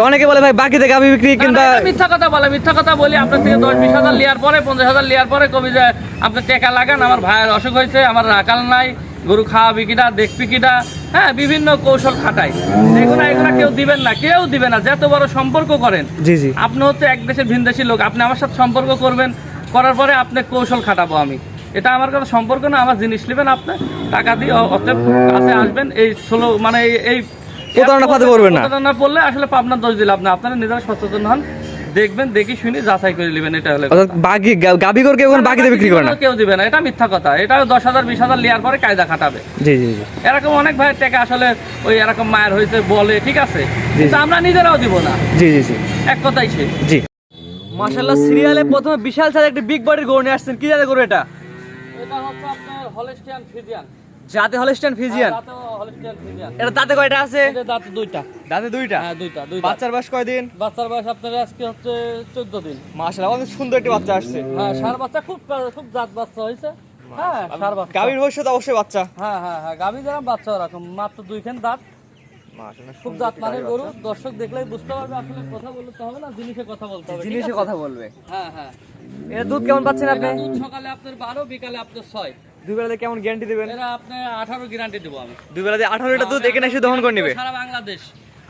অনেকে বলে ভাই বাকিতে গাভি বিক্রি কিংবা মিথ্যা কথা বলে মিথ্যা কথা বলি আপনার থেকে দশ বিশ হাজার লিয়ার পরে পঞ্চাশ হাজার লিয়ার পরে কবি যে আপনি টেকা লাগান আমার ভাইয়ের অসুখ হয়েছে আমার রাখাল নাই গরু খাওয়া বিকিটা দেখবি কিটা হ্যাঁ বিভিন্ন কৌশল খাটাই। এগুলো এগুলো কেউ দিবেন না কেউ দিবে না যত বড় সম্পর্ক করেন জি জি। আপনি হচ্ছে এক দেশের ভিনদেশি লোক আপনি আমার সাথে সম্পর্ক করবেন করার পরে আপনি কৌশল খাটাবো আমি। এটা আমার কাছে সম্পর্ক না আমার জিনিস নেবেন আপনি টাকা দিয়ে অতএব কাছে আসবেন এই ষোলো মানে এই প্রতারণা ফাঁদে পড়বেন না। প্রতারণা পড়লে আসলে পাবনার দোষ দিলে আপনি আপনারা নিজেরা সচেতন হন দেখবেন দেখি শুনি যাচাই করে নেবেন এটা হলে বাকি গাভি করে কেউ এখন বাকিতে বিক্রি করে না। কেউ দিবে না এটা মিথ্যা কথা। এটা দশ হাজার বিশ হাজার লিয়ার পরে কায়দা খাটাবে। জি জি জি। এরকম অনেক ভাইয়ের টাকা আসলে ওই এরকম মায়ের হয়েছে বলে ঠিক আছে? কিন্তু আমরা নিজেরাও দিব না। জি জি জি। এক কথাই সে জি। মাশাআল্লাহ সিরিয়ালে প্রথমে বিশাল সাইজ একটা বিগ বডির গরু নিয়ে আসছেন। কি জাতে গরু এটা? এটা হচ্ছে আপনার হলস্টিয়ান ফিজিয়ান জাতে হলস্টাইন ফিজিয়ান এটা দাঁতে কয়টা আছে? এটা দাঁত দুইটা। দাঁতে দুইটা? হ্যাঁ দুইটা দুইটা। বাচ্চার বয়স কয়দিন? বাচ্চার বয়স আপনার আজকে হচ্ছে চোদ্দ দিন। মাশাআল্লাহ অনেক সুন্দর একটি বাচ্চা আসছে। হ্যাঁ সার বাচ্চা খুব খুব জাত বাচ্চা হ্যাঁ সার বাচ্চা। গাভীর ভবিষ্যৎ অবশ্যই বাচ্চা। হ্যাঁ হ্যাঁ হ্যাঁ গাভী যেরকম বাচ্চা ওরকম মাত্র দুইখান দাঁত। মাশাআল্লাহ খুব জাত মানের গরু। দর্শক দেখলেই বুঝতে পারবে আসলে কথা বলতে হবে না জিনিসে কথা বলতে হবে জিনিসে কথা বলবে। হ্যাঁ হ্যাঁ। এটা দুধ কেমন পাচ্ছেন আপনি? দুধ সকালে আপনার বারো বিকালে আপনার ছয়। দুই বেলাতে কেমন গ্যারান্টি দেবেন? এরা আপনার আঠারো গ্যারান্টি দেবো আমি। দুই বেলাতে আঠারো লিটার দুধ এখানে এসে দহন করে নেবে? সারা বাংলাদেশ।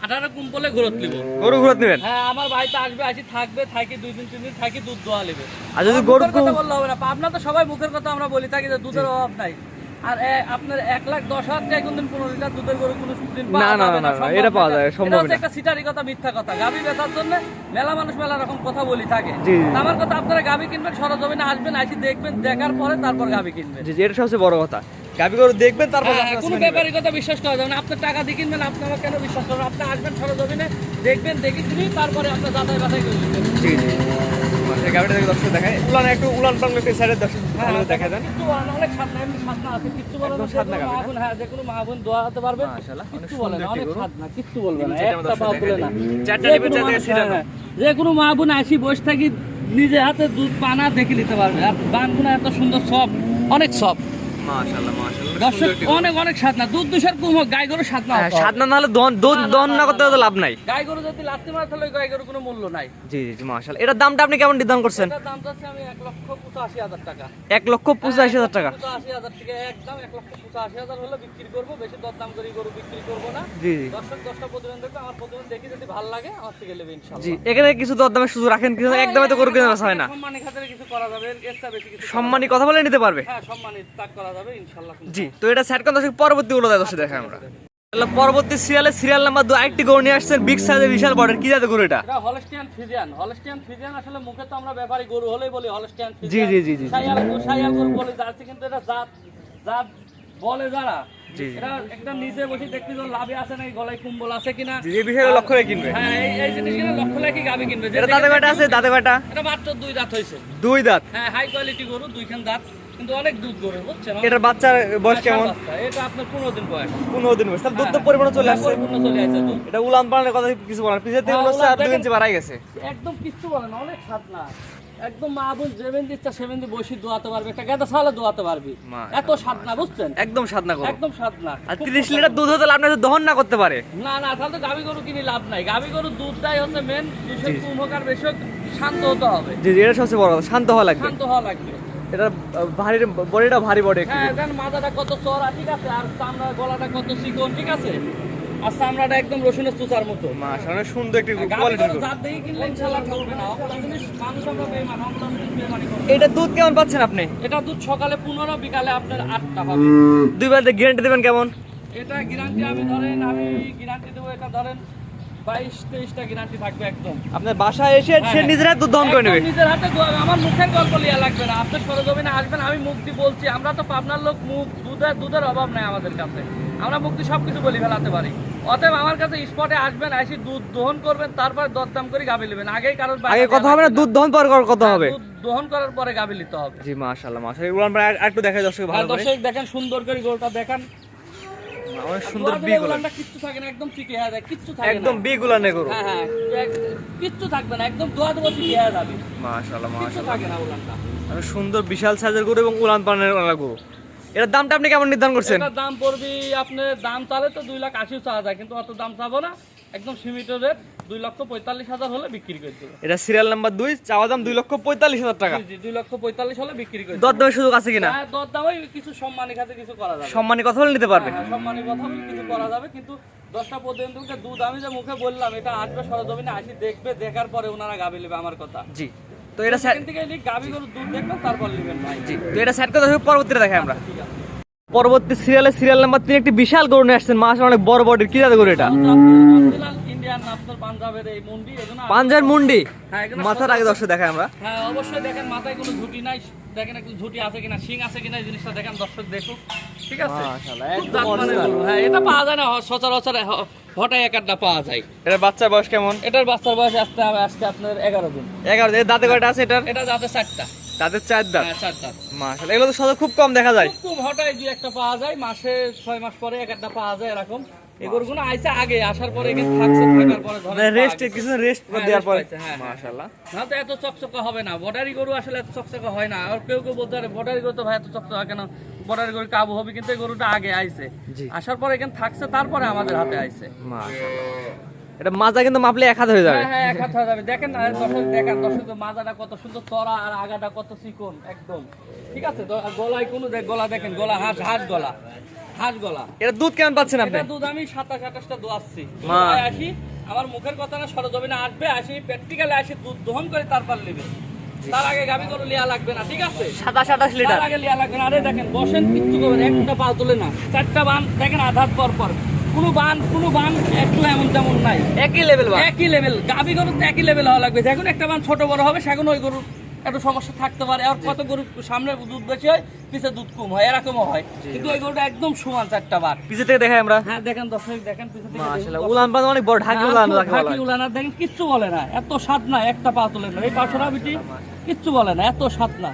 আঠারো কুম্পলে ঘুরত নিব। গরু ঘুরত নেবেন? হ্যাঁ আমার বাড়িতে আসবে আসি থাকবে থাকি দুই দিন তিন দিন থাকি দুধ দোয়া নেবে। আর যদি গরু কথা বললে হবে না। আপনারা তো সবাই মুখের কথা আমরা বলি থাকি যে দুধের অভাব নাই। আর আপনার এক লাখ দশ হাজার টাকা কোনদিন পনেরো লিটার দুধের গরু কোনো দিন না, না, না, না, এটা পাওয়া যায়, এটা না। একটা সিটারি কথা মিথ্যা কথা। গাভী বেচার জন্য মেলা মানুষ মেলা রকম কথা বলি থাকে। জি, জি। আমার কথা আপনারা গাভী কিনবেন সরজমিনে আসবেন আসি দেখবেন দেখার পরে তারপর গাভী কিনবেন। জি এটা সবচেয়ে বড় কথা। গাভি গরু দেখবেন তারপর হ্যাঁ, কোনো বাছাই কথা বিশ্বাস করা যাবে না। আপনার টাকা দিয়ে কিনবেন আপনারা কেন বিশ্বাস করবেন আপনি আসবেন সরজমিনে দেখবেন দেখে শুনি তারপরে আপনার যাচাই বাছাই করে নেবেন। জি জি। মাসের গাভিটা দেখে দর্শক দেখায়। উলান একটু উলান পালন একটু সাইডের দর্শক দেখা দেন কিচ্ছু বলে না, অনেক সাধনা, এমনি সাধনা আছে, কিচ্ছু বলে না, যে সাধনা কোনো মা-বোন, হ্যাঁ, যে কোনো মা-বোন দোয়া হতে পারবে, কিচ্ছু বলে না, অনেক সাধনা, কিচ্ছু বলবে না, একটা পা তুলে না। চারটা যে চারটা মানুষ, ছিঁড়ে হ্যাঁ, হ্যাঁ, যে কোনো মা আসি বসে থাকি নিজে হাতে দুধ পানা দেখে নিতে পারবে। আর বানগুনা এত সুন্দর সব অনেক সব মাশাআল্লাহ মাশাআল্লাহ। অনেক অনেক সাধনা দুধ দুষের কুম হোক গাই গরু সাধনা হতে হবে। না হলে দহন- দুধ না, না, দহন না না, করতে না, লাভ নাই। গাই গরু যদি লাত্তি মারে তাহলে গাই গরু কোনো মূল্য নাই। জি জি জি মাশাআল্লাহ। এটার দামটা আপনি কেমন নির্ধারণ করছেন? এটার দাম চাচ্ছি আমি এক লক্ষ পঁচাশি হাজার টাকা। এক লক্ষ পঁচাশি হাজার টাকা। পঁচাশি হাজার টাকা একদম এক লক্ষ পঁচাশি হাজার হলে বিক্রি করব বেশি দরদাম করে গরু বিক্রি করব না। জি জি। দর্শক দশটা প্রতিদিন দেখবে আমার প্রতিদিন দেখি যদি ভালো লাগে আমার থেকে নেবে ইনশাল্লাহ জি এখানে কিছু দরদামের সুযোগ রাখেন কিছু একদমে তো গরু কেনা হয় না। সম্মানী খাতিরে কিছু করা যাবে এর এর চেয়ে বেশি কিছু সম্মানী কথা বলে নিতে পারবে। হ্যাঁ সম্মানী তাক করা যাবে ইনশাল্লাহ জি তো এটা সেট কোন দর্শক পরবর্তী গুলো দর্শক দেখাই আমরা। পরবর্তী সিরিয়ালে সিরিয়াল নাম্বার দু আরেকটি গরু নিয়ে আসছেন বিগ সাইজের বিশাল বর্ডার। কি জাতের গরু এটা? এটা হলস্টিয়ান ফিজিয়ান হলস্টিয়ান ফিজিয়ান আসলে মুখে তো আমরা ব্যাপারী গরু হলেই বলি হলস্টিয়ান জি, জি, জি, জি, জি। সাইয়াল গরু সাইয়াল গরু বলে জার্সি কিন্তু এটা জাত জাত বলে যারা। জি, জি। এটা একটা নিজে বসে দেখতে তো লাভে আছে নাকি গলায় কুম্বল আছে কিনা। জি, এই বিষয়ে লক্ষ্য রেখে কিনবে। হ্যাঁ এই এই জিনিস কিনা লক্ষ লাখি গাবি কিনবে দাঁতে আছে? দাঁতে এটা মাত্র দুই দাঁত হয়েছে। দুই দাঁত। হ্যাঁ হাই কোয়ালিটি গরু দুইখান দাঁত। কিন্তু অনেক দুধ গরু বুঝছেন? এটার বাচ্চার বয়স কেমন? এটা আপনার পনেরো দিন বয়স। পনেরো দিন বয়স। তাহলে দুধ তো পরিমাণে চলে আসছে। পরিপূর্ণ চলে আসছে এটা উলান পালানের কথা কিছু বলার। পিছের দিকে হ্যাঁ, হচ্ছে আর উলান ইঞ্চি বাড়াই গেছে। একদম কিচ্ছু বলে না অনেক স্বাদ না। একদম মা বোন যেবেন দিচ্ছে সেবেন দিয়ে বসি দোয়াতে পারবে একটা গেঁদা সালে দোয়াতে পারবি। এত স্বাদ না বুঝছেন? একদম একদম স্বাদ না। আর তিরিশ লিটার দুধ হতে আপনি দহন না করতে পারে। না না তাহলে তো গাভী গরু কিনে লাভ নাই। গাভী গরু দুধটাই হচ্ছে মেন দুশো কম হোক আর বেশি শান্ত হতে হবে। জি জি এটা সবচেয়ে বড় কথা শান্ত হওয়া লাগবে। শান্ত হওয়া লাগবে। এটা ভারী বডিটা ভারী বডি হ্যাঁ দেন। মাথাটা কত চড়া ঠিক আছে? আর চামড়া গলাটা কত চিকন ঠিক আছে? আর চামড়াটা একদম রসুনের চুচার মতো। মাশাআল্লাহ সুন্দর একটি গরু। জাত দেখে কিনলে ইনশাল্লাহ ঠকবে না। অপরাধ জিনিস মানুষ আমরা বেইমান অপরাধ জিনিস বেইমানি করবে এটা দুধ কেমন পাচ্ছেন আপনি? এটা দুধ সকালে পনেরো বিকালে আপনার আটটা হবে। দুই বেলাতে গ্যারান্টি দেবেন কেমন? এটা গ্যারান্টি আমি ধরেন আমি গ্যারান্টি দেবো এটা ধরেন বাইশ তেইশটা গ্যারান্টি থাকবে একদম। আপনার বাসায় এসে সে হ্যাঁ, নিজের হাতে দুধ দহন করে নেবে। নিজের হাতে আমার মুখের গল্প লিয়া লাগবে না। আপনার সরজমিনে আসবেন আমি মুক্তি বলছি। আমরা তো পাবনার লোক মুখ দুধের দুধের অভাব নাই আমাদের কাছে। আমরা মুক্তি সবকিছু বলি ফেলাতে পারি। অতএব আমার কাছে স্পটে আসবেন এসে দুধ দহন করবেন তারপর দরদাম করে গাভি নেবেন। আগেই কারোর আগে কথা হবে না দুধ দহন পর কথা হ্যাঁ, হবে। দহন করার পরে গাভি নিতে হবে। জি মাশাআল্লাহ মাশাআল্লাহ। উলান পাড়া একটু দেখাই দর্শক ভালো দর্শক দেখেন সুন্দর করে গোলটা দেখেন। অনেক সুন্দর কিচ্ছু থাকে না একদম হয়ে যায় কিচ্ছু থাকে একদম হ্যাঁ হ্যাঁ কিচ্ছু থাকবে না একদম দোয়া দেবো চিকে হয়ে যাবে। মাশাআল্লাহ কিচ্ছু থাকে না উলানটা অনেক সুন্দর বিশাল সাইজের গরু এবং উলান পানের গরু। এটার দামটা আপনি কেমন নির্ধারণ করছেন? এটার দাম পড়বি আপনার দাম চালে তো দুই লাখ আশি চাওয়া যায় কিন্তু অত দাম চাবো না। একদম সীমিত রেট দুই লক্ষ পঁয়তাল্লিশ হাজার হলে বিক্রি করে দেবো এটা সিরিয়াল নাম্বার দুই চাওয়া দাম দুই লক্ষ পঁয়তাল্লিশ হাজার টাকা। জি দুই লক্ষ পঁয়তাল্লিশ হলে বিক্রি করে দেবো দরদামের সুযোগ আছে কিনা? হ্যাঁ দর দামে কিছু সম্মানী খাতে কিছু করা যাবে। সম্মানী কথা বলে নিতে পারবে। হ্যাঁ, সম্মানী কথা কিছু করা যাবে কিন্তু দশটা পর্যন্ত দুধ আমি যে মুখে বললাম এটা আসবে সরজমিনে আসি দেখবে দেখার পরে ওনারা গাবি নেবে আমার কথা। জি তো এটা স্যার গাবি গরুর দুধ দেখবেন তারপর নেবেন ভাই। জি তো এটা স্যার কথা পরবর্তীতে দেখাই আমরা। ঠিক আছে। পরবর্তী সিরিয়ালে সিরিয়াল নাম্বার তিন একটি বিশাল গরু নিয়ে আসছেন। মাস অনেক বড় বডির কি জাতে গরু এটা? পাঞ্জাবের মন্ডি। মাথার আগে দর্শক দেখাই আমরা। হ্যাঁ অবশ্যই দেখেন মাথায় কোনো ঝুটি নাই। দেখেন একটু ঝুটি আছে কিনা শিং আছে কিনা এই জিনিসটা দেখেন দর্শক দেখুক। ঠিক আছে। গরু। হ্যাঁ এটা পাওয়া যায় না সচরাচর হঠাৎ এক আধটা পাওয়া যায়। এটার বাচ্চার বয়স কেমন? এটার বাচ্চার বয়স আসতে হবে আজকে আপনার এগারো দিন। এগারো এর দাঁতে কয়টা আছে এটার? এটা যাতে চারটা। দাঁতের চার দাঁত। হ্যাঁ এগুলো তো সদা খুব কম দেখা যায়। খুব হঠাৎ দুই একটা পাওয়া যায় মাসে ছয় মাস পরে এক একটা পাওয়া যায় এরকম। আইসে আগে আসার পরে থাকছে থাকার পরে ধরেন রেস্ট কিছু রেস্ট হ্যাঁ, দেওয়ার পরে। হ্যাঁ। মাশাআল্লাহ। না তো এত চকচকে হবে না। বর্ডারি গরু আসলে এত চকচকে হয় না। আর কেউ কেউ বলতে পারে বর্ডারি গরু তো ভাই এত চকচকে হয় কেন? বর্ডারি গরু কাবু হবে কিন্তু এই গরুটা আগে আইছে। জি। আসার পরে এখানে থাকছে তারপরে আমাদের হাতে আইছে। মাশাআল্লাহ। এটা মাজা কিন্তু মাপলে এক হাত হয়ে যাবে। হ্যাঁ হ্যাঁ এক হাত হয়ে যাবে। দেখেন না দর্শক দেখেন দর্শক মাজাটা কত সুন্দর চড়া আর আগাটা কত চিকন একদম। ঠিক আছে? গলায় কোনো দেখ গলা দেখেন গলা হাঁস হাঁস গলা হাঁস গলা। এটা দুধ কেমন পাচ্ছেন আপনি? দুধ আমি সাতাশ আঠাশটা দোয়াচ্ছি। আসি আমার মুখের কথা না সরজমিনে আসবে আসি প্র্যাকটিক্যালে আসি দুধ দহন করে তারপর নেবে। তার আগে গাভি গরু লিয়া লাগবে না ঠিক আছে? সাতাশ আঠাশ লিটার। আগে লিয়া লাগবে না। আরে দেখেন বসেন কিচ্ছু করবেন একটা পা তোলে না। চারটা বান দেখেন আধার পর পর। কোনো বান কোনো বান একটু এমন তেমন নাই। একই লেভেল একই লেভেল গাভি গরু একই লেভেল হওয়া লাগবে। যখন একটা বান ছোট বড় হবে সেখন ওই গরুর একটু সমস্যা থাকতে পারে। আর কত গরু সামনে দুধ বেশি হয় পিছে দুধ কম হয় এরকমও হয়। কিন্তু এই গরুটা একদম সমান চারটা বার। পিছে থেকে দেখাই আমরা। হ্যাঁ দেখেন দর্শক দেখেন পিছে থেকে মাশাআল্লাহ উলান পান অনেক বড় ঢাকি হ্যাঁ, উলান বলা ঢাকি উলান আর দেখেন কিচ্ছু বলে না। এত স্বাদ না একটা পা তোলে না। এই পাশরা বিটি কিচ্ছু বলে না এত স্বাদ না।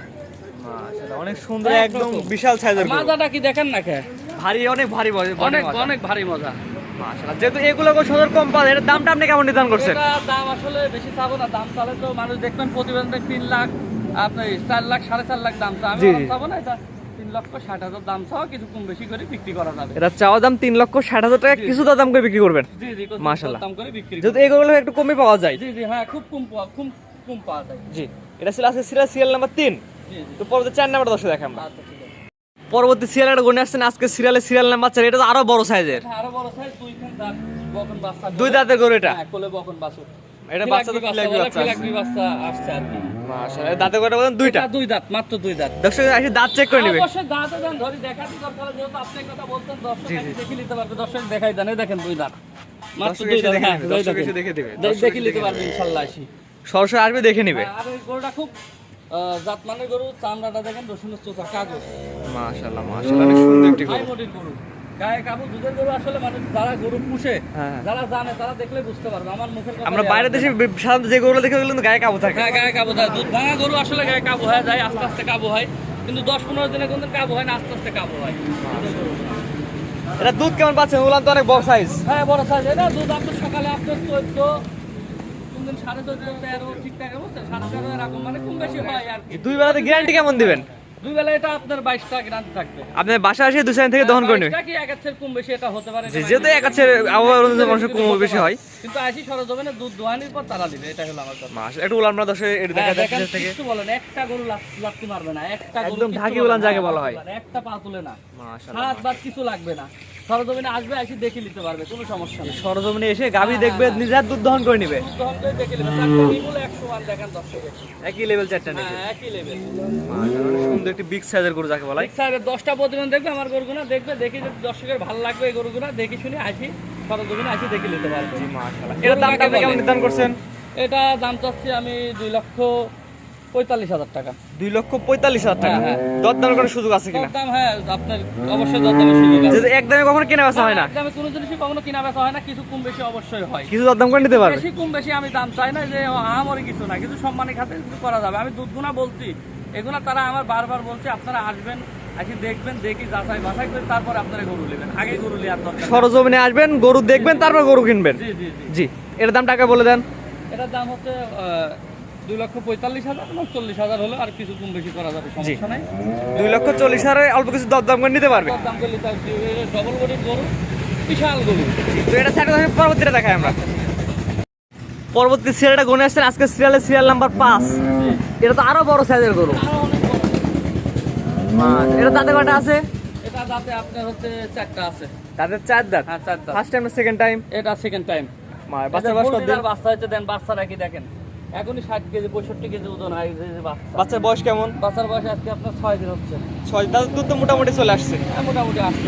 মাশাআল্লাহ অনেক সুন্দর একদম। একদম বিশাল সাইজের মাজাটা কি দেখেন না কে? ভারী অনেক ভারী অনেক অনেক ভারী মজা। যেহেতু এগুলো সদর কম এর দামটা আপনি কেমন নির্ধারণ করছেন? দাম আসলে বেশি চাবো না দাম চালে তো মানুষ দেখবেন প্রতিবেদনে তিন লাখ আপনি চার লাখ সাড়ে চার লাখ দাম চা আমি জি, ওরকম জি। চাবো না এটা ষাট দাম চাও কিছু কম বেশি করে বিক্রি করা যাবে। এটা চাওয়া দাম তিন লক্ষ ষাট হাজার টাকা কিছু দাম করে বিক্রি করবেন? জি জি কিছু মাশাআল্লাহ। দাম করে বিক্রি যেহেতু এগুলো একটু কমে পাওয়া যায়। হ্যাঁ খুব কম পাওয়া খুব কম পাওয়া যায়। জি এটা ছিল আজকে সিরিয়াল নাম্বার তিন। তো পরবর্তী চার নাম্বার দশে দেখে আমরা আচ্ছা ঠিক আছে পরবর্তী সিরিয়াল একটা গণে আসছেন আজকে সিরিয়ালের সিরিয়াল নাম্বার চার এটা তো আরও বড় সাইজের এটা আরও বড় সাইজ দুই খান দাঁত বকন বাচ্চা। দুই দাঁতের গরু এটা। হ্যাঁ কোলে বকন বাছুর। এটা বাচ্চা তো ফিলাকবি ফিলাকবি বাচ্চা ফিলাকবি বাচ্চা আসছে আর কি। মাশাআল্লাহ দাঁতের গরুটা বলেন দুইটা। দুই দাঁত মাত্র দুই দাঁত। দর্শক আসি দাঁত চেক করে নেবে। অবশ্যই দাঁতে দেন ধরি দেখাতে দরকার যেহেতু আপনি কথা বলতেন দর্শক জি, জি। এসে দেখে নিতে পারবে। দর্শক দেখাই দেন দেখেন দুই দাঁত। মাত্র দর্শক দুই দাঁত দেখে হ্যাঁ নেবে, দুই দর্শক এসে দেখে দিবে, দেখে নিতে পারবে নেবে। আসি। সরাসরি আসবে দেখে নিবে। আর গরুটা খুব জাতমানের গরু চামড়াটা দেখেন রসুনের কাগজ। মাশাআল্লাহ মাশাআল্লাহ অনেক সুন্দর একটি গরু। গরু। গায়ে কাবু দুধের গরু আসলে মানুষ যারা গরু পুষে হ্যাঁ। যারা জানে তারা দেখলে বুঝতে পারবে। আমার মুখের আমরা লাগবে দেশে সাধারণত যে গরুগুলো দেখে ওগুলো গায়ে কাবু থাকে। হ্যাঁ গায়ে কাবু হয় দুধ ভাঙা গরু আসলে গায়ে কাবু হয়ে যায় আস্তে আস্তে কাবু হয়। কিন্তু দশ পনেরো দিনে কোনদিন কাবু হয় না আস্তে আস্তে কাবু হয়। এটা দুধ কেমন পাচ্ছেন? উলান তো অনেক বড় সাইজ হ্যাঁ বড় সাইজ এটা দুধ আপনার সকালে আপনার চোদ্দ কোনদিন সাড়ে চোদ্দ তেরো ঠিকঠাক বুঝছেন? সাড়ে তেরো এরকম মানে কম বেশি হয় আর কি। দুই বেলাতে গ্যারান্টি কেমন দিবেন? দুই বেলা এটা আপনার বাইশটা গ্রাম থাকবে। আপনার বাসা এসে দুই থেকে দহন করে নেবে কি কম বেশি এটা হতে পারে? যেহেতু এক আছে আবহাওয়ার অনুযায়ী মানুষের কম বেশি হয়। কিন্তু আসি সরজমিনে দুধ দোয়ানির পর তারা দিবে এটা হলো আমার কথা। মাস একটু উলান আমরা দশে এটা দেখা হ্যাঁ, যাচ্ছে দেখেন, থেকে। কিচ্ছু বলেন একটা গরু লাত্তি মারবে না একটা গরু একদম ঢাকি উলান যাকে বলা হয়। একটা পা তুলে না। মাশাআল্লাহ হাত বা কিছু লাগবে না। সরজমিনে আসবে আসি দেখে নিতে পারবে কোনো সমস্যা নেই। সরজমিনে এসে গাভী হ্যাঁ, দেখবে হ্যাঁ। নিজের দুধ দহন করে নিবে। দহন করে দেখে নেবে। চারটে নিমুল একশো দেখেন দর্শকে একই লেভেল চারটা নিবে হ্যাঁ একই লেভেল সুন্দর একটি বিগ সাইজের গরু যাকে বলা। হয় দশটা প্রতিদিন দেখবে আমার গরুগুনা দেখবে দেখি যদি দর্শকের ভালো লাগবে এই গরুগুনা দেখে শুনে আসি সরজমিনে আসি দেখে নিতে পারবে। মাশাআল্লাহ। এর দামটা কেমন নির্ধারণ করছেন? এটা দাম চাচ্ছি আমি দুই লক্ষ পঁয়তাল্লিশ হাজার টাকা। দুই লক্ষ পঁয়তাল্লিশ হাজার টাকা। হ্যাঁ, দরদামের সুযোগ আছে কিনা? দাম হ্যাঁ আপনার অবশ্যই দরদামের সুযোগ আছে। একদমে কখনো কেনা বেচা হয় না? কোনো জিনিসই কখনো কিনা বেচা হয় না কিছু কম বেশি অবশ্যই হয়। কিছু দরদাম করে নিতে পারবে? বেশি কম বেশি আমি দাম চাই না যে আমারই কিছু না কিছু সম্মানী খাতে কিছু করা যাবে। আমি দুধগুনা বলছি। এগুলা তারা আমার বারবার বলছে আপনারা আসবেন আসি দেখবেন দেখি যাচাই বাছাই করে তারপরে আপনারা গরু নেবেন। আগে গরু নেওয়ার দরকার নেই। সরজমিনে আসবেন গরু দেখবেন তারপর গরু কিনবেন। জি জি এর দাম টাকা বলে দেন। এটার দাম হচ্ছে দুই লক্ষ পঁয়তাল্লিশ হাজার এবং চল্লিশ হাজার হলে আর কিছু কম বেশি করা যাবে সমস্যা নাই। দুই লক্ষ চল্লিশ হাজারে অল্প কিছু দরদাম করে নিতে পারবে। দাম করলে তার ডবল বডির গরু বিশাল গরু। তো এটা সাইড পরবর্তীটা দেখাই আমরা। পরবর্তী সিরিয়ালটা গুনে আসছেন আজকে সিরিয়ালের সিরিয়াল নাম্বার পাঁচ। এটা তো আরও বড় সাইজের গরু। এটা তাতে কটা আছে? এটা যাতে আপনার হচ্ছে চারটা আছে। তাদের চার দাঁত? হ্যাঁ চারটা ফার্স্ট টাইম সেকেন্ড টাইম এটা সেকেন্ড টাইম বাচ্চা কত দিন? বাচ্চা হচ্ছে দেন বাচ্চারা কি দেখেন। এখনই ষাট কেজি পঁয়ষট্টি কেজি ওজন হয় যে বাচ্চা। বাচ্চার বয়স কেমন? বাচ্চার বয়স আজকে আপনার ছয় দিন হচ্ছে। ছয় দাঁত দুধ তো মোটামুটি চলে আসছে। হ্যাঁ, মোটামুটি আসছে।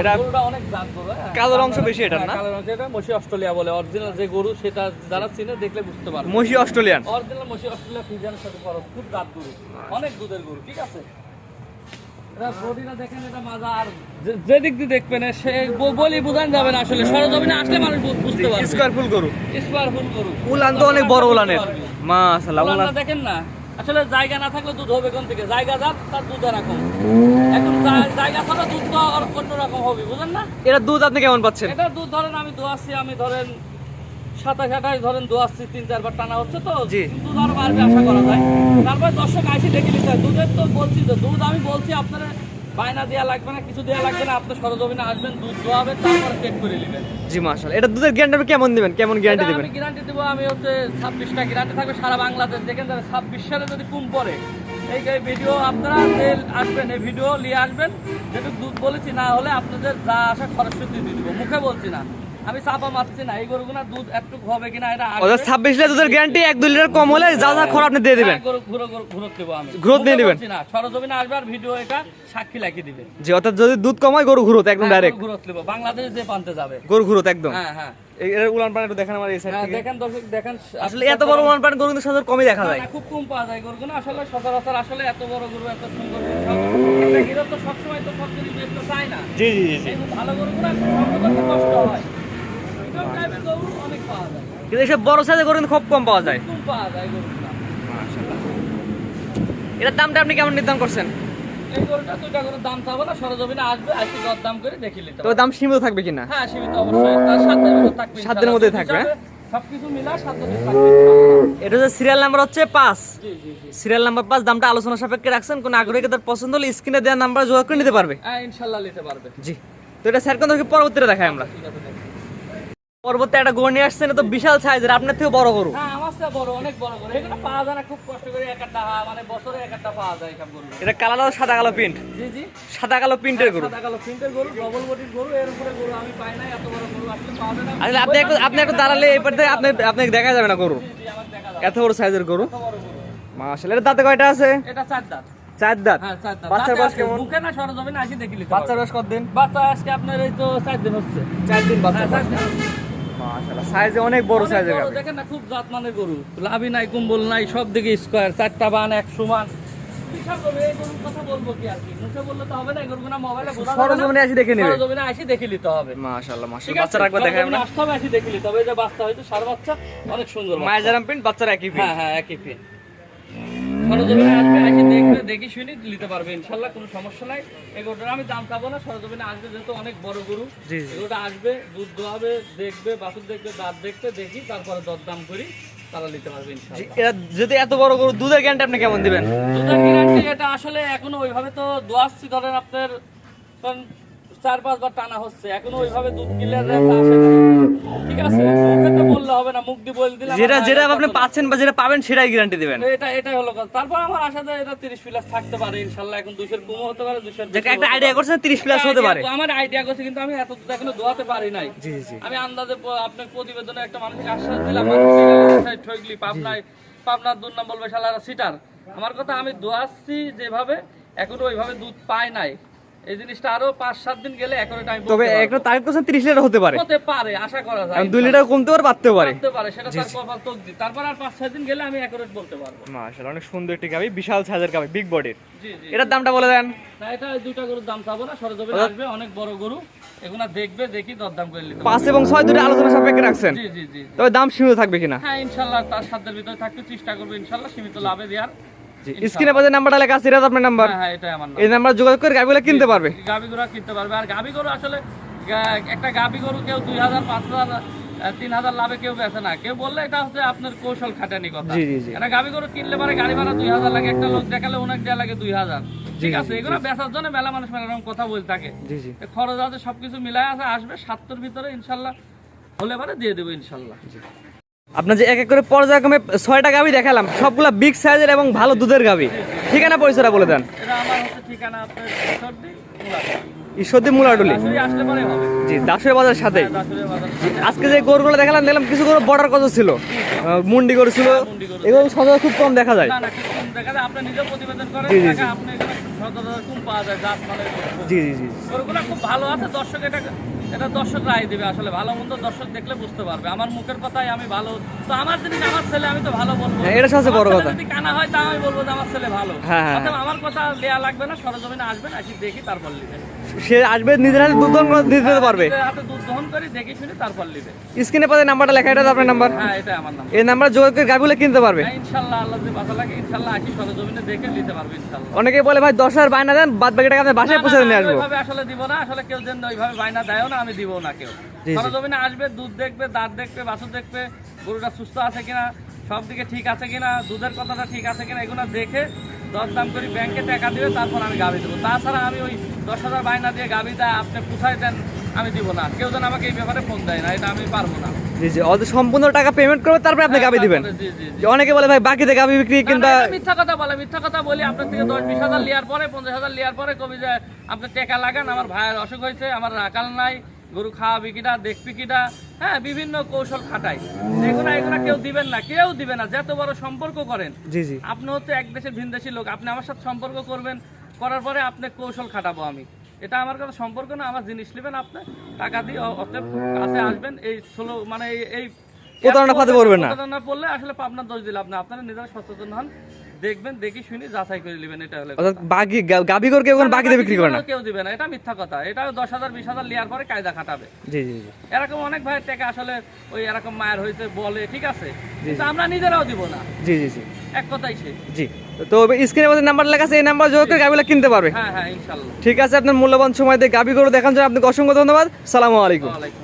এটা- অনেক জাত হ্যাঁ। কালোর অংশ বেশি এটার না? হ্যাঁ, কালোর অংশ এটা মসি অস্ট্রেলিয়া বলে। অরিজিনাল যে গরু সেটা যারা চিনে দেখলে বুঝতে পারবে। মহি অস্ট্রেলিয়ান। অরিজিনাল মসি অস্ট্রেলিয়া সাথে খরচ খুব দাঁত গরু অনেক দুধের গরু ঠিক আছে এটা বডিটা দেখেন এটা মাজা আর যে- যে দিক দিয়ে দেখবেন সে বলি বোঝান যাবে না আসলে। সরজমিনে আসলে মানুষ বুঝতে পারবে। স্কোয়ার ফুল গরু। স্কোয়ার ফুল গরু। উলান তো অনেক বড় উলানের। মাশাআল্লাহ উলান দেখেন না? আসলে জায়গা না থাকলে দুধ হবে কোন থেকে? জায়গা যাক তার দুধ এরকম। এখন জা- জায়গা দুধ তো আর অন্যরকম হবে বুঝেন না? এটা দুধ আপনি কেমন পাচ্ছেন? এটা দুধ ধরেন আমি দোয়াচ্ছি আমি ধরেন সাতাশ আঠাশ ধরেন দোয়াচ্ছি তিন চারবার টানা হচ্ছে তো দুধ আরও বাড়বে আশা করা যায়। তারপর দর্শক দেখে নিতে হয়। দুধের তো বলছি তো দুধ আমি বলছি আপনার বায়না দেওয়া লাগবে না কিছু দেওয়া লাগবে না আপনি সরজমিনে আসবেন দুধ দোয়াবেন তারপর চেক করে নেবেন। জি মাশাআল্লাহ। এটা দুধের গ্যারান্টি কেমন দিবেন? কেমন গ্যারান্টি দিবেন আমি গ্যারান্টি দেবো আমি হচ্ছে ছাব্বিশটা গ্যারান্টি থাকবে সারা বাংলাদেশ। দেখেন যারা ছাব্বিশ সালে যদি কম পড়ে এই ভিডিও আপনারা আসবেন এই ভিডিও নিয়ে আসবেন যেটুকু দুধ বলেছি না হলে আপনাদের যা আসা খরচ দিয়ে দেবো। মুখে বলছি না। আমি চাপা মারছি না এই গরুগুনা দুধ একটু হবে কিনা এটা ওদের লিটার দুধের গ্যারান্টি এক দুই লিটার কম হলে যা যা খরচ আপনি দিয়ে দিবেন। হ্যাঁ, গরু- ঘুরো- ঘুরো- ঘুরোত আমি। ঘুরোত নিয়ে দিবেন? না, সরজমিনে আসবে আর ভিডিও এটা সাক্ষী লাগিয়ে দিবে। জি অর্থাৎ যদি দুধ কম হয় গরু ঘুরোত একদম হ্যাঁ, ডাইরেক্ট গরু ঘুরোত দেবো। যে পানতে যাবে। গরু ঘুরোত একদম। হ্যাঁ হ্যাঁ। এর উলান পান একটু দেখেন আমার এই সাইড থেকে। দেখেন দর্শক দেখেন আসলে এত বড় উলান পান গরু কিন্তু সচরাচর কমই দেখা যায়। খুব কম পাওয়া যায় গরুগুলো আসলে সচরাচর আসলে এত বড় গরু এত সুন্দর গরু সব- একটা তো সবসময় তো সব জিনিস বেচতে চায় না। জি জি ভালো করতে কষ্ট হয়। কিন্তু এসব বড় সাইজের গরু কিন্তু খুব কম পাওয়া যায়। এটার দামটা আপনি কেমন নির্ধারণ করছেন? তো দাম সীমিত থাকবে কিনা? হ্যাঁ সীমিত অবশ্যই। মধ্যে থাকবে হ্যাঁ? এটা হচ্ছে সিরিয়াল নাম্বার হচ্ছে পাঁচ। সিরিয়াল নাম্বার পাঁচ দামটা আলোচনা সাপেক্ষে রাখছেন। কোন আগ্রহী তার পছন্দ হলে স্ক্রিনে দেওয়া নাম্বার যোগাযোগ করে নিতে পারবে। হ্যাঁ ইনশাল্লাহ নিতে পারবে। জি। তো এটা স্যার পরবর্তীতে দেখাই আমরা। পরবর্তী একটা গরু নিয়ে আসছেন তো বিশাল সাইজের আপনার থেকে বড় গরু। হ্যাঁ আমার চেয়ে বড় অনেক বড় গরু। এগুলো পাওয়া যায় না খুব কষ্ট করে এক একটা মানে বছরে এক একটা পাওয়া যায় সব গরু। এটা কালার সাদা কালো প্রিন্ট জি জি। সাদা কালো প্রিন্টের গরু। সাদা কালো প্রিন্টের গরু ডবল বডির গরু এর উপরে গরু আমি পাই না এত বড় গরু আসলে পাওয়া যায় না। আসলে আপনি একটু আপনি একটু দাঁড়ালে এই পার থেকে আপনি আপনাকে দেখা যাবে না গরু। এত বড় সাইজের গরু। মাশাআল্লাহ দাঁতে কয়টা আছে? এটা চার দাঁত। চার দাঁত? হ্যাঁ চার দাঁত। বাচ্চার বয়স কেমন? না সরজমিনে আসি দেখি বাচ্চার বয়স কত দিন বাচ্চা আজকে আপনার এই তো চার দিন হচ্ছে। চার দিন বাচ্চা হ্যাঁ, চার দিন। হচ্ছে। মাশাআল্লাহ। সাইজে অনেক বড় সাইজের দেখেন না খুব জাত মানের গরু। লাভি নাই কুম্বল নাই সব দিকে স্কোয়ার চারটা বান এক সমান বাচ্চারা একই হ্যাঁ, হ্যাঁ, একই pin। সরজমিনে আসবে, আসি দেখবে, দেখে শুনে নিতে পারবে। ইনশাল্লাহ কোনো সমস্যা নাই। এই আমি দাম চাবো না, সরজমিনে আসবে যেহেতু অনেক বড় গরু। জি, জি। এগুলোটা আসবে, দুধ দোয়াবে, দেখবে, বাছুর দেখবে, দাঁত দেখবে, দেখি, তারপরে দরদাম করি, যদি এত বড় গরু দুধের গ্যারান্টি আপনি কেমন দিবেন দুধের গ্যারান্টি এটা আসলে এখনও ওইভাবে তো দোয়াচ্ছি ধরেন আপনার চার পাঁচবার টানা হচ্ছে। এখনও ওইভাবে দুধ কিলার আসে ঠিক আছে? মুখে বললে হবে না মুখ দিয়ে বলে দিলাম যেটা আমার যেটা আপনি পাচ্ছেন বা যেটা পাবেন সেটাই গ্যারান্টি দিবেন। এটা এটাই হলো কথা। তারপর আমার আশা যায় এটা তিরিশ প্লাস থাকতে পারে ইনশাল্লাহ। এখন দুশোর কমও হতে পারে দুশোর যে একটা আইডিয়া করছেন 30 প্লাস হতে পারে। আমার আইডিয়া করছে কিন্তু আমি এত দুধ এখনও দোয়াতে পারি নাই। জি জি আমি আন্দাজে আপনার প্রতিবেদনে একটা মানুষকে আশ্বাস দিলাম ঠকলি পাবনায় পাবনার দুধ নাম বলবে শালারা সিটার আমার কথা আমি দোয়াচ্ছি যেভাবে এখনও ওইভাবে দুধ পায় নাই। এই জিনিসটা আরও পাঁচ সাত দিন গেলে তবে একটা তারিখ করছেন 30 লিটার হতে পারে। হতে পারে আশা করা যায়। এখন 2 লিটার কমতে পারে বাড়তেও পারে। হতে পারে সেটা তার কপাল তকদির তারপর আর পাঁচ ছয় দিন গেলে আমি বলতে পারব। মাশাআল্লাহ অনেক সুন্দর একটি গাবি বিশাল সাইজের গাবি বিগ বডির জি জি। এটার দামটা বলে দেন। না এটা দুইটা গরুর দাম চাবো না সরজমিন আসবে অনেক বড় গরু। এগুলা দেখবে দেখি দরদাম করে নিতে পাঁচ এবং ছয় দুটো আলোচনা সাপেক্ষে রাখছেন। জি জি জি জি। তবে দাম সীমিত থাকবে কিনা? হ্যাঁ ইনশাল্লাহ তার সাধ্যের ভিতরে থাকতে চেষ্টা করব ইনশাল্লাহ সীমিত লাভে দেওয়ার। স্ক্রিনে বাজে নাম্বারটা লেখা আছে এটা আপনার নাম্বার। হ্যাঁ হ্যাঁ এটাই আমার এই নাম্বার যোগাযোগ করে গাবিগুলো কিনতে পারবে। গাবি গরু কিনতে পারবে। আর গাবি গরু আসলে একটা গাবি গরু কেউ দুই হাজার পাঁচ হাজার তিন হাজার লাভে কেউ বেচে না। কেউ বললে এটা হচ্ছে আপনার কৌশল খাটানি কথা। জি, জি, জি। এটা গাবি গরু কিনলে পরে গাড়ি ভাড়া দুই হাজার লাগে একটা লোক দেখালে অনেক দেওয়া লাগে দুই হাজার। ঠিক আছে এগুলো বেচার জন্য মেলা মানুষ মেলা রকম কথা বলতে থাকে। জি জি। খরচ আছে সবকিছু মিলাই আছে আসবে সাতটার ভিতরে ইনশাল্লাহ হলে পরে দিয়ে দেবো ইনশাল্লাহ। আপনার যে এক এক করে পর্যায়ক্রমে ছয়টা গাভি দেখালাম সবগুলা বিগ সাইজের এবং ভালো দুধের গাভি ঠিকানা পরিচয়টা বলে দেন। ঈশ্বরদী মুলাডুলি। জি দাসের বাজার সাথে আজকে যে গরুগুলো দেখালাম দেখলাম কিছু গরু বর্ডার কত ছিল? মুন্ডি গরু ছিল। এগুলো সচরাচর খুব কম দেখা যায়। জি, জি, জি। আপনি এখানে সচরাচর কম পাওয়া যায় জাত জি জি। জি খুব ভালো আছে দর্শক এটা এটা দর্শক রায় দিবে আসলে ভালো মন্দ দর্শক দেখলে বুঝতে পারবে। আমার মুখের কথাই আমি ভালো। তো আমার জিনিস আমার ছেলে আমি তো ভালো বলব। হ্যাঁ, এটা সবচেয়ে বড় কথা। যদি কানা হয় তা আমি বলব যে আমার ছেলে ভালো। হ্যাঁ, হ্যাঁ, আমার কথা দেয়া লাগবে না সরজমিনে আসবেন আসি দেখি তারপর লিবে। সে আসবে নিজের হাতে দুধ দহন দিতে পারবে। হাতে দুধ দহন করি দেখি শুনি তারপর স্ক্রিনে পাশে নাম্বারটা লেখা এটা আপনার নাম্বার? হ্যাঁ এটা আমার নাম এই নাম্বার যোগাযোগ করে গাভিগুলো কিনতে পারবে। ইনশাল্লাহ আল্লাহ যদি বাঁচা লাগে ইনশাল্লাহ আসি সরজমিনে দেখে নিতে পারবে অনেকে বলে ভাই দশ হাজার বায়না দেন বাদ বাকি টাকা আপনি বাসায় পৌঁছে নিয়ে আসব। আসলে দিব না আসলে কেউ যেন ওইভাবে বায়না দেয়ও না আমি দিব না কেউ। সরজমিনে আসবে দুধ দেখবে দাঁত দেখবে বাছুর দেখবে গরুটা সুস্থ আছে কিনা সব দিকে ঠিক আছে কিনা দুধের কথাটা ঠিক আছে কিনা এগুলো দেখে দর দাম করি ব্যাংকে টাকা দিবে তারপর আমি গাভি দেবো। তাছাড়া আমি ওই দশ হাজার বায়না দিয়ে গাভি দেয় আপনি পুষাই দেন আমি দিব না। কেউ যেন আমাকে এই ব্যাপারে ফোন দেয় না এটা আমি পারব না। জি জি। অত সম্পূর্ণ টাকা পেমেন্ট করবে তারপরে আপনি গাভি দিবেন। জি জি জি। যে অনেকে বলে ভাই বাকিতে গাভি বিক্রি না, না, কিংবা মিথ্যা কথা বলে মিথ্যা কথা বলি আপনার থেকে দশ বিশ হাজার লিয়ার পরে পঞ্চাশ হাজার লিয়ার পরে কবি যে আপনি টেকা লাগান আমার ভাইয়ের অসুখ হয়েছে আমার রাকাল নাই গরু খাওয়াবি কিনা দেখবি কিনা হ্যাঁ বিভিন্ন কৌশল খাটাই। এগুলো এগুলো কেউ দিবেন না কেউ দিবে না যত বড় সম্পর্ক করেন জি জি। আপনি হচ্ছে এক দেশের ভিনদেশি লোক আপনি আমার সাথে সম্পর্ক করবেন করার পরে আপনি কৌশল খাটাবো আমি। এটা আমার কাছে সম্পর্ক না আমার জিনিস নেবেন আপনি টাকা দিয়ে অতএব কাছে আসবেন এই ষোলো মানে এই এই প্রতারণা ফাঁদে পড়বেন না। প্রতারণা পড়লে আসলে আপনার দোষ দিলে আপনি আপনারা নিজেরা সচেতন হন। দেখবেন দেখি শুনি যাচাই করে নেবেন এটা হলে অর্থাৎ বাকি গাভি করে কেউ কোনো বাকিতে বিক্রি করে না? কেউ দিবে না এটা মিথ্যা কথা। এটা দশ হাজার বিশ হাজার লিয়ার পরে কায়দা খাটাবে। জি জি জি। এরকম অনেক ভাইয়ের টাকা আসলে ওই এরকম মায়ের হয়েছে বলে ঠিক আছে? কিন্তু আমরা নিজেরাও দিব না। জি জি জি। এক কথাই সে জি। তো স্ক্রিনে পাশে নাম্বার লেখা আছে এই নাম্বার যোগাযোগ করে গাভিগুলো কিনতে পারবে। হ্যাঁ হ্যাঁ ইনশাল্লাহ। ঠিক আছে আপনার মূল্যবান সময় দিয়ে গাভি গরু দেখার জন্য আপনাকে অসংখ্য ধন্যবাদ। সালামু আলাইকুম। ওয়ালাইকুম